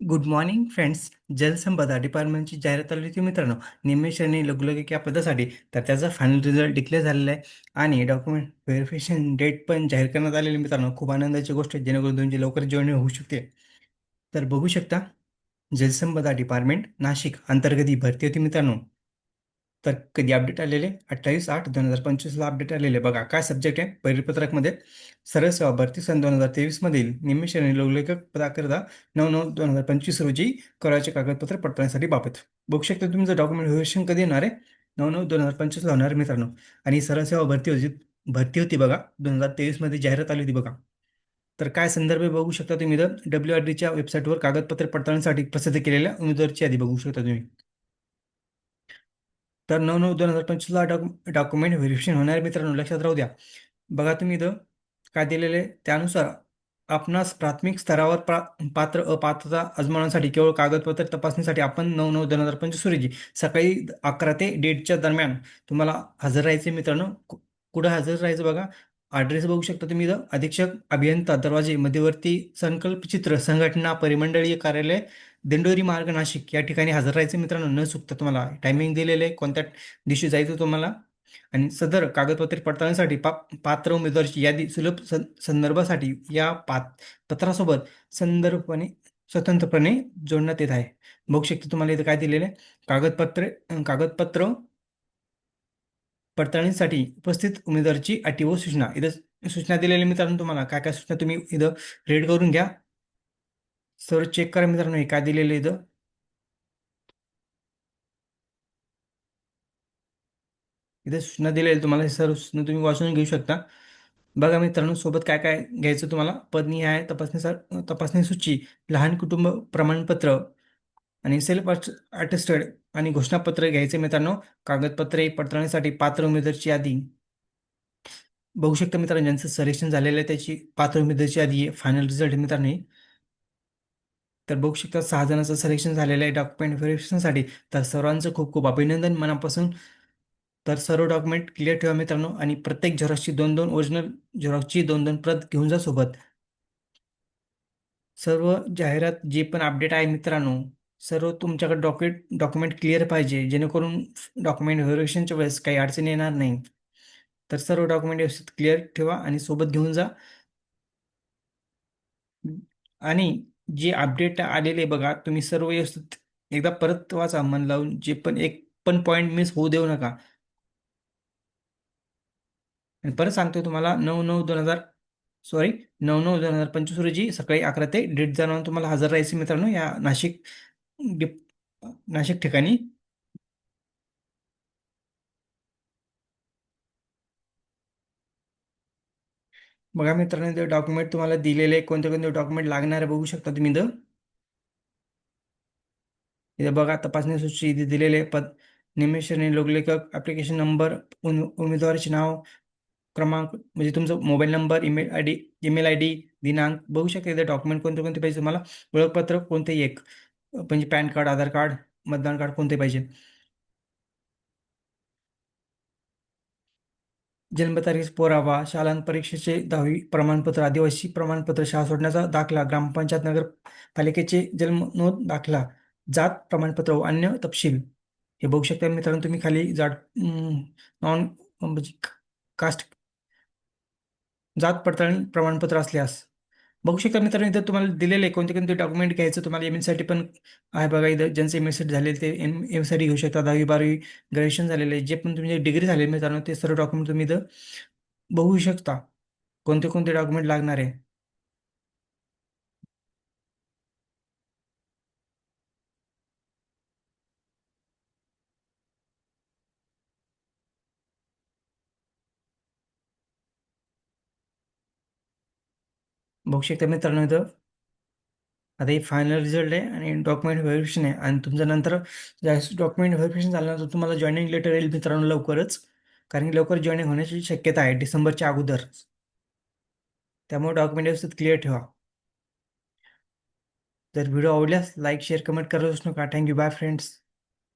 Good morning friends जलसंपदा डिपार्टमेंटची जाहिरात आली होती मित्रांनो. निमेश आणि लघुलगिक या पदासाठी तर त्याचा फायनल रिझल्ट डिक्लेअर झालेला आहे. आणि डॉक्युमेंट व्हेरिफिकेशन डेट पण जाहीर करण्यात आलेली मित्रांनो. खूप आनंदाची गोष्ट आहे. जेणेकरून तुमची लवकर जॉईन होऊ शकते. तर बघू शकता जलसंपदा डिपार्टमेंट नाशिक अंतर्गत ही भरती होती मित्रांनो. तर कधी अपडेट आलेले? अठ्ठावीस आठ दोन हजार पंचवीसला अपडेट आलेले. बघा काय सब्जेक्ट आहे? परिपत्रकमध्ये सरळ सेवा भरती सन दोन हजार तेवीसमधील निमिष श्रेणी लघुलेखक पदाकरता नऊ नऊ दोन हजार पंचवीस रोजी कराचे कागदपत्र पडताळण्यासाठी बाबत. बघू शकता तुमचं डॉक्युमेंट व्हेरिफिकेशन कधी येणार आहे? नऊ नऊ दोन हजार पंचवीसला होणार आहे मित्रांनो. आणि सरळ सेवा भरती होती भरती होती बघा दोन हजार तेवीसमध्ये जाहिरात आली होती बघा. तर काय संदर्भ बघू शकता तुम्ही तर डब्ल्यू आर डीच्या वेबसाईटवर कागदपत्र पडताळण्यासाठी प्रसिद्ध केलेल्या उमेदवारची यादी बघू शकता तुम्ही. तर नऊ नऊ दोन हजार पंचवीसला डॉक डॉक्युमेंट व्हेरिफिकेशन होणार मित्रांनो. लक्षात राहू द्या. बघा तुम्ही इथं काय दिलेले आहे. त्यानुसार आपणास प्राथमिक स्तरावर प्रा पात्र अपात्रता अजमावण्यासाठी केवळ कागदपत्र तपासणीसाठी आपण नऊ नऊ दोन हजार पंचवीस रोजी सकाळी अकरा ते डेटच्या दरम्यान तुम्हाला हजर राहायचे मित्रांनो. कु- कुठं हजर राहायचं बघा? ॲड्रेस बघू शकता तुम्ही इथं. अधीक्षक अभियंता दरवाजे मध्यवर्ती संकल्प चित्र संघटना परिमंडळीय कार्यालय दिंडोरी मार्ग नाशिक. या ठिकाणी हजर राहायचं मित्रांनो न चुकता तुम्हाला टायमिंग दिलेलं आहे. कोणत्या दिवशी जायचं तुम्हाला? आणि सदर कागदपत्रे पडताळणीसाठी पा पात्र उमेदवाराची यादी सुलभ संदर्भासाठी या पात पत्रासोबत संदर्भपणे स्वतंत्रपणे जोडण्यात येत आहे. बघू शकता तुम्हाला इथं काय दिलेलं आहे. कागदपत्रे कागदपत्र पडताळणीसाठी उपस्थित उमेदवाराची अटी व सूचना. इथं सूचना दिलेल्या मित्रांनो तुम्हाला. काय काय सूचना तुम्ही इथं रेड करून घ्या. सर्व चेक करा मित्रांनो हे काय दिलेलं आहे इथं. इथे सूचना दिलेली तुम्हाला. हे सर्व सूचना तुम्ही वाचून घेऊ शकता. बघा मित्रांनो सोबत काय काय घ्यायचं तुम्हाला? पदनी आहे तपासणी तपासणी सूची लहान कुटुंब प्रमाणपत्र आणि सेल्फ अटेस्टेड आणि घोषणापत्र घ्यायचे मित्रांनो. कागदपत्रे पडताळणीसाठी पात्र उमेदवारची यादी. बघू शकता मित्रांनो ज्यांचं सिलेक्शन झालेलं आहे त्याची पात्र उमेदवारची यादी आहे. फायनल रिझल्ट मित्रांनो तर बघू शकता सहा जणांचं सिलेक्शन झालेलं आहे डॉक्युमेंट व्हेरिफिकेशनसाठी तर सर्वांचं खूप खूप अभिनंदन मनापासून. तर सर्व डॉक्युमेंट क्लिअर ठेवा मित्रांनो. आणि प्रत्येक झेरॉक्सची दोन दोन ओरिजिनल झेरॉक्सची दोन दोन प्रत घेऊन जा सोबत. सर्व जाहिरात जे पण अपडेट आहे मित्रांनो सर्व तुमच्याकडे डॉक्युमेंट डॉक्युमेंट क्लिअर पाहिजे जेणेकरून डॉक्युमेंट व्हेरिफिकेशनच्या वेळेस काही अडचण येणार नाही. तर सर्व डॉक्युमेंट व्यवस्थित क्लिअर ठेवा आणि सोबत घेऊन जा. आणि जे अपडेट आलेले बघा तुम्ही सर्व व्यवस्थित एकदा परत वाचा मन लावून जे पण एक पण पॉईंट मिस होऊ देऊ नका. आणि परत सांगतो तुम्हाला नऊ नऊ दोन हजार सॉरी नऊ नऊ दोन हजार पंचवीस रोजी सकाळी अकरा ते दीड जाणून तुम्हाला हजर राहायचे मित्रांनो या नाशिक डिप नाशिक ठिकाणी. बघा मित्रांनो ते डॉक्युमेंट तुम्हाला दिलेले कोणते कोणते डॉक्युमेंट लागणार आहे बघू शकता तुम्ही इथं. इथे बघा तपासणी सूची इथे दिलेले पद निमेशने लोकलेखक ॲप्लिकेशन नंबर उमेदवाराचे नाव क्रमांक म्हणजे तुमचा mobile number email I D email I D दिनांक. बघू शकता इथे डॉक्युमेंट कोणते कोणते पाहिजे तुम्हाला. ओळखपत्र कोणते एक. म्हणजे पॅन कार्ड आधार कार्ड मतदान कार्ड कोणते पाहिजे? जन्मतारीख पुरावा शालांत परीक्षेचे दहावी प्रमाणपत्र आदिवासी प्रमाणपत्र शाळा सोडण्याचा दाखला ग्रामपंचायत नगरपालिकेचे जन्मनोंद जन्म नोंद दाखला जात प्रमाणपत्र व अन्य तपशील. हे बघू शकता मित्रांनो तुम्ही खाली जाड नॉन म्हणजे कास्ट जात पडताळणी प्रमाणपत्र असल्यास. बघू शकता मित्रांनो इथं तुम्हाला दिलेले कोणते कोणते डॉक्युमेंट घ्यायचं तुम्हाला एमसाठी पण आहे बघा इथं ज्यांचे एम एस झाले ते एम एमसाठी घेऊ शकता. दहावी बारावी ग्रॅज्युएशन झालेले जे पण तुमचे डिग्री झाले मित्रांनो ते सर्व डॉक्युमेंट तुम्ही इथं बघू शकता. कोणते कोणते डॉक्युमेंट लागणार आहे? बघू शकता मित्रांनो इथं. आता हे फायनल रिझल्ट आहे आणि डॉक्युमेंट व्हेरिफिकेशन आहे. आणि तुमचं नंतर जास्त डॉक्युमेंट व्हेरिफिकेशन झाल्यानंतर तुम्हाला जॉईनिंग लेटर येईल मित्रांनो लवकरच. कारण की लवकर जॉईनिंग होण्याची शक्यता आहे डिसेंबरच्या अगोदर. त्यामुळे डॉक्युमेंट व्यवस्थित क्लिअर ठेवा. जर व्हिडिओ आवडल्यास लाईक शेअर कमेंट करत असू नका. Thank you bye friends